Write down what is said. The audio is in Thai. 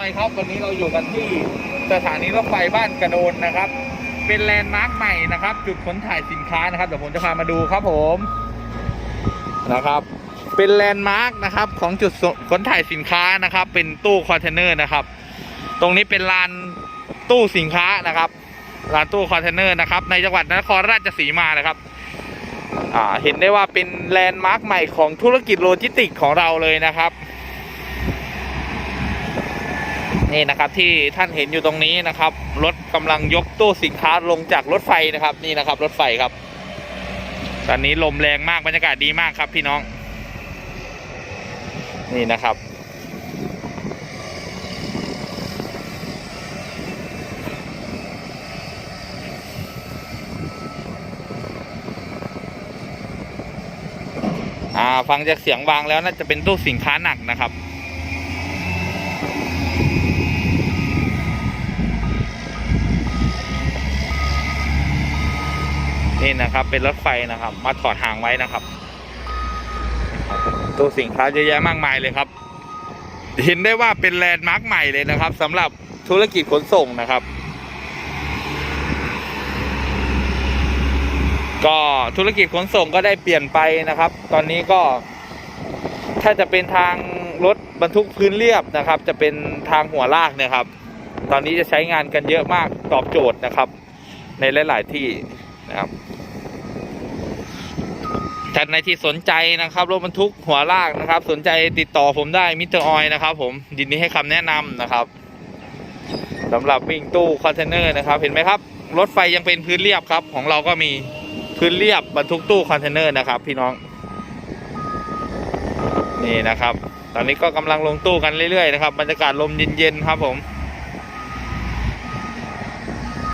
ไปครับวันนี้เราอยู่กันที่สถานีรถไฟบ้านกระโดนนะครับ เป็นแลนด์มาร์คใหม่นะครับ จุดขนถ่ายสินค้านะครับเดี๋ยวผมจะพามาดูครับผมนะครับ เป็นแลนด์มาร์คนะครับของจุดขนถ่ายสินค้านะครับ เป็นตู้คอนเทนเนอร์นะครับ ตรงนี้เป็นลานตู้สินค้านะครับลานตู้คอนเทนเนอร์นะครับ ในจังหวัดนครราชสีมานะครับเห็นได้ว่าเป็นแลนด์มาร์คใหม่ของธุรกิจโลจิสติกของเราเลยนะครับ นี่นะครับที่ท่านเห็นอยู่ตรงนี้นะครับ รถกำลังยกตู้สินค้าลงจากรถไฟนะครับนี่นะครับ รถไฟครับ ตอนนี้ลมแรงมากบรรยากาศดีมากครับ พี่น้อง นี่นะครับอ่าฟังจากเสียงวางแล้วน่าจะเป็นตู้สินค้าหนักนะครับ นี่นะครับเป็นรถไฟนะครับ มาถอดหางไว้นะครับตู้สินค้าเยอะแยะมากมายเลยครับ เห็นได้ว่าเป็นแลนด์มาร์คใหม่เลยนะครับสำหรับธุรกิจขนส่งนะครับ ก็ธุรกิจขนส่งก็ได้เปลี่ยนไปนะครับ ตอนนี้ก็ ถ้าจะเป็นทางรถบรรทุกพื้นเรียบนะครับ จะเป็นทางหัวลากเนะครับ ตอนนี้จะใช้งานกันเยอะมากตอบโจทย์นะครับ ในหลาย ๆ ที่ นะครับท่านในที่สนใจนะครับรถบรรทุกหัวลากนะครับ สนใจติดต่อผมได้มิสเตอร์ออยนะครับผมยินดีให้คำแนะนำนะครับสำหรับวิ่งตู้คอนเทนเนอร์นะครับ เห็นไหมครับ รถไฟยังเป็นพื้นเรียบครับ ของเราก็มีพื้นเรียบบรรทุกตู้คอนเทนเนอร์นะครับ พี่น้อง นี่นะครับ ตอนนี้ก็กำลังลงตู้กันเรื่อยๆนะครับบรรยากาศลมเย็นๆครับผม